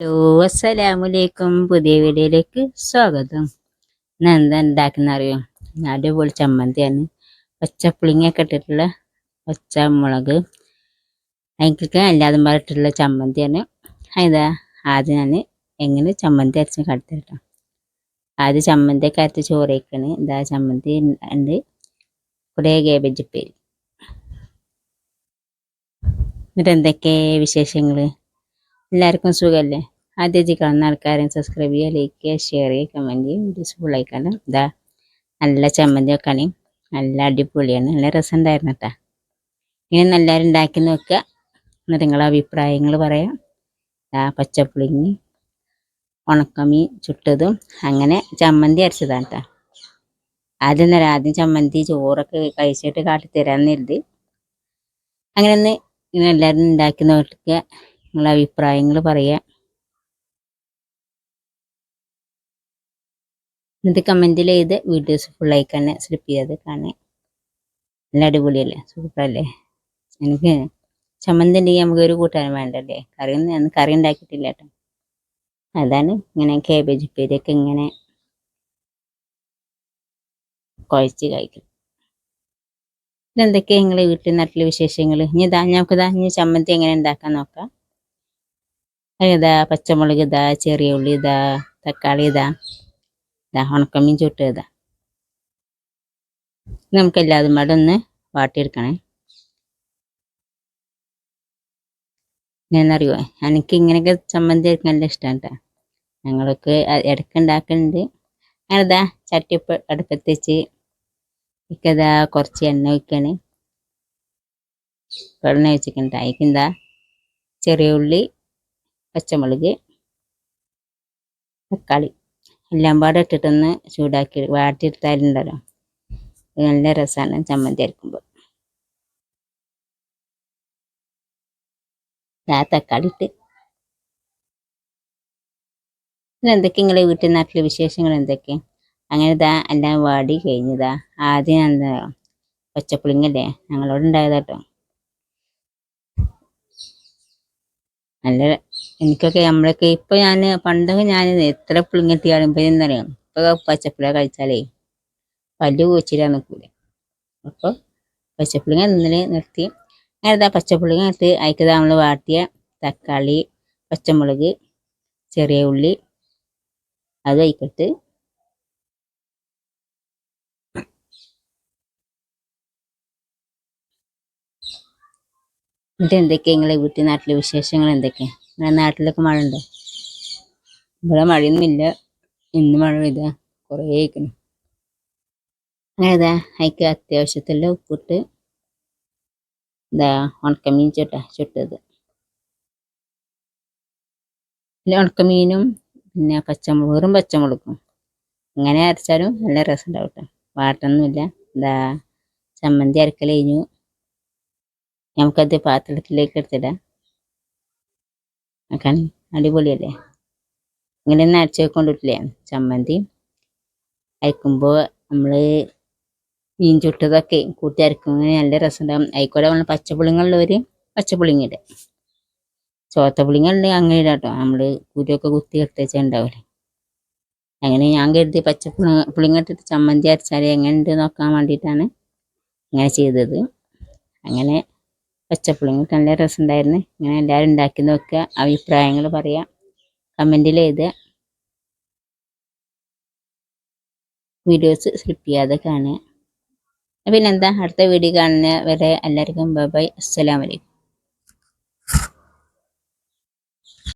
Hello അസ്സലാമലൈക്കും പുതിയ വീഡിയോയിലേക്ക് സ്വാഗതം. ഞാൻ എന്താ ഉണ്ടാക്കുന്ന അറിയോ അടിപൊളി ചമ്മന്തിയാണ്. പച്ചപ്പുളിങ്ങയൊക്കെ ഇട്ടിട്ടുള്ള പച്ചമുളക്. അതിലേക്ക് അല്ലാതെ പറഞ്ഞിട്ടുള്ള ചമ്മന്തിയാണ്. അതാ ആദ്യം ഞാൻ എങ്ങനെ ചമ്മന്തി അരച്ച് കടത്തിട്ടോ ആദ്യം ചമ്മന്തിയൊക്കെ അരച്ച് ചോറ് വയ്ക്കണ് ഇതാ ചമ്മന്തി ഉണ്ട് കുറേ കേബേജ് ഉപ്പേരി. എന്നിട്ട് എന്തൊക്കെ വിശേഷങ്ങൾ എല്ലാവർക്കും സുഖമല്ലേ ആദ്യത്തെ കാണുന്ന ആൾക്കാരെ സബ്സ്ക്രൈബ് ചെയ്യുക ലൈക്ക് ചെയ്യുക ഷെയർ ചെയ്യുക കമന്റ് ചെയ്യുക. യൂസ്ഫുൾ ആയിക്കാണ് ഇതാ നല്ല ചമ്മന്തി വെക്കാണ് നല്ല അടിപൊളിയാണ്. നല്ല രസമുണ്ടായിരുന്നു കേട്ടോ ഇങ്ങനെ എല്ലാവരും ഉണ്ടാക്കി നോക്കുക. എന്നിട്ട് നിങ്ങളെ അഭിപ്രായങ്ങൾ പറയാം. ആ പച്ചപ്പുളിങ്ങി ഉണക്കമീൻ ചുട്ടതും അങ്ങനെ ചമ്മന്തി അരച്ചതാണ് കേട്ടോ ആദ്യം നേരം ആദ്യം ചമ്മന്തി ചോറൊക്കെ കഴിച്ചിട്ട് കാട്ടിത്തരാമെന്ന് കരുതി. അങ്ങനെ ഒന്ന് ഇങ്ങനെ എല്ലാവരും ഉണ്ടാക്കി നോക്കുക. നിങ്ങളെ അഭിപ്രായങ്ങൾ പറയുക എന്നിട്ട് കമന്റിൽ ചെയ്ത് വീഡിയോസ് ഫുള്ളായി തന്നെ സ്ലിപ്പ് ചെയ്ത് കാണാൻ നല്ല അടിപൊളിയല്ലേ? സൂപ്പറല്ലേ എനിക്ക് ചമ്മന്തി ഉണ്ടെങ്കിൽ നമുക്ക് ഒരു കൂട്ടാനും വേണ്ടല്ലേ? കറി ഒന്നും കറി ഉണ്ടാക്കിയിട്ടില്ല കേട്ടോ അതാണ് ഇങ്ങനെ കേബേജ് ഉപ്പേരിയൊക്കെ ഇങ്ങനെ കുഴച്ച് കഴിക്കും ഇതെന്തൊക്കെയാണ് നിങ്ങളെ വീട്ടിൽ നാട്ടിലെ വിശേഷങ്ങൾ ഇനി ഇതാ നമുക്കിതാ ഇനി ചമ്മന്തി എങ്ങനെ ഉണ്ടാക്കാൻ നോക്കാം. ഇതാ പച്ചമുളക് ഇതാ ചെറിയ ഉള്ളി ഇതാ തക്കാളി ഇതാ. ഇതാ ഉണക്കമീൻ ചുട്ട് ഇതാ. നമുക്ക് എല്ലാതും കൂടെ ഒന്ന് വാട്ടിയെടുക്കണേ. എന്നറിയോ എനിക്ക് ഇങ്ങനെയൊക്കെ ചമ്മന്തി എടുക്കാൻ നല്ല ഇഷ്ടമാണ് കേട്ടോ ഞങ്ങൾക്ക് ഇടയ്ക്ക് ഉണ്ടാക്കുന്നുണ്ട് അങ്ങനെതാ ചട്ടിപ്പ് അടുപ്പത്ത് വെച്ച് ഇക്കതാ കുറച്ച് എണ്ണ ഒഴിക്കാണ്. വെള്ളം ഒഴിച്ചിട്ടുണ്ട്. അതിക്കെന്താ ചെറിയ ഉള്ളി പച്ചമുളക് തക്കാളി എല്ലാം പാടെ ഇട്ടിട്ടൊന്ന് ചൂടാക്കി വാട്ടിയെടുത്താലുണ്ടല്ലോ. നല്ല രസമാണ് ചമ്മന്തി അരക്കുമ്പോൾ ആ തക്കാളി ഇട്ട്. എന്തൊക്കെ നിങ്ങളെ വീട്ടിൽ നാട്ടിലെ വിശേഷങ്ങൾ എന്തൊക്കെ? അങ്ങനെ ഇതാ എല്ലാം വാടി കഴിഞ്ഞതാ. ആദ്യം എന്താ പച്ചപ്പുളിങ്ങല്ലേ? ഞങ്ങളോട് ഉണ്ടായതാട്ടോ. നല്ല എനിക്കൊക്കെ നമ്മളൊക്കെ ഇപ്പൊ ഞാൻ പണ്ടൊക്കെ ഞാൻ എത്ര പുളിങ്ങെത്തിയാലും ഇപ്പൊ എന്നറിയാം ഇപ്പൊ പച്ചപ്പുള കഴിച്ചാലേ പല്ല് കൂച്ചിരാൻ നിൽക്കൂലേ അപ്പോൾ പച്ചപ്പുളിങ്ങ ഇന്നലെ നിർത്തി. അങ്ങനെ പച്ചപ്പുളിങ്ങ എടുത്ത് അതിക്ക് നമ്മൾ വാട്ടിയ തക്കാളി പച്ചമുളക് ചെറിയ ഉള്ളി അത് അതിക്കിട്ട് എന്നിട്ട് എന്തൊക്കെയാ നിങ്ങളെ വീട്ടിൽ നാട്ടിലെ വിശേഷങ്ങൾ എന്തൊക്കെയാ? നിങ്ങളുടെ നാട്ടിലൊക്കെ മഴ ഉണ്ടോ ഇവിടെ മഴയൊന്നുമില്ല. ഇന്ന് മഴ പെയ്താ കുറേ ആയിക്കണം. ഇതാ അതിക്ക് അത്യാവശ്യത്തിലുള്ള ഉപ്പിട്ട് ഇതാ ഉണക്കമീൻ ചുട്ട ചുട്ടത്. പിന്നെ ഉണക്കമീനും പിന്നെ പച്ചമുളക് വെറും പച്ചമുളകും. അങ്ങനെ അരച്ചാലും നല്ല രസം ഉണ്ടാവും കേട്ടോ വാട്ടൊന്നുമില്ല. എന്താ ചമ്മന്തി അരക്കൽ കഴിഞ്ഞു. നമുക്കത് പാത്രത്തിലേക്ക് എടുത്തിടാം. ആക്കാൻ അടിപൊളിയല്ലേ? ഇങ്ങനെ ഒന്ന് അരച്ച് വെക്കൊണ്ടിട്ടില്ലേ ചമ്മന്തി. അയക്കുമ്പോൾ നമ്മൾ മീൻ ചുട്ടതൊക്കെ കൂട്ടി അരക്കുമ്പോൾ നല്ല രസമുണ്ടാകും അതിക്കൂടെ നമ്മൾ പച്ചപ്പുളിങ്ങളുള്ളവർ പച്ചപ്പുളിങ്ങിടുക ചോത്ത പുളിങ്ങളുണ്ടെങ്കിൽ അങ്ങനെ ഇടാം കേട്ടോ. നമ്മൾ കുരുവൊക്കെ കുത്തി എടുത്തേച്ചാൽ ഉണ്ടാവില്ലേ അങ്ങനെ ഞാൻ കരുതി പച്ചപ്പുളി പുളിങ്ങിട്ടിട്ട് ചമ്മന്തി അരച്ചാൽ എങ്ങനെയുണ്ട് നോക്കാൻ വേണ്ടിയിട്ടാണ് അങ്ങനെ ചെയ്തത്. അങ്ങനെ പച്ചപ്പുളിങ്ങ നല്ല രസമുണ്ടായിരുന്നു. ഇങ്ങനെ എല്ലാവരും ഉണ്ടാക്കി നോക്കുക അഭിപ്രായങ്ങൾ പറയാം. കമന്റിൽ എഴുതുക. വീഡിയോസ് സ്ലിപ്പ് ചെയ്യാതെ കാണുക. പിന്നെന്താ അടുത്ത വീഡിയോ കാണുന്ന വരെ എല്ലാവർക്കും ബൈ ബൈ. അസ്സലാമലൈക്കും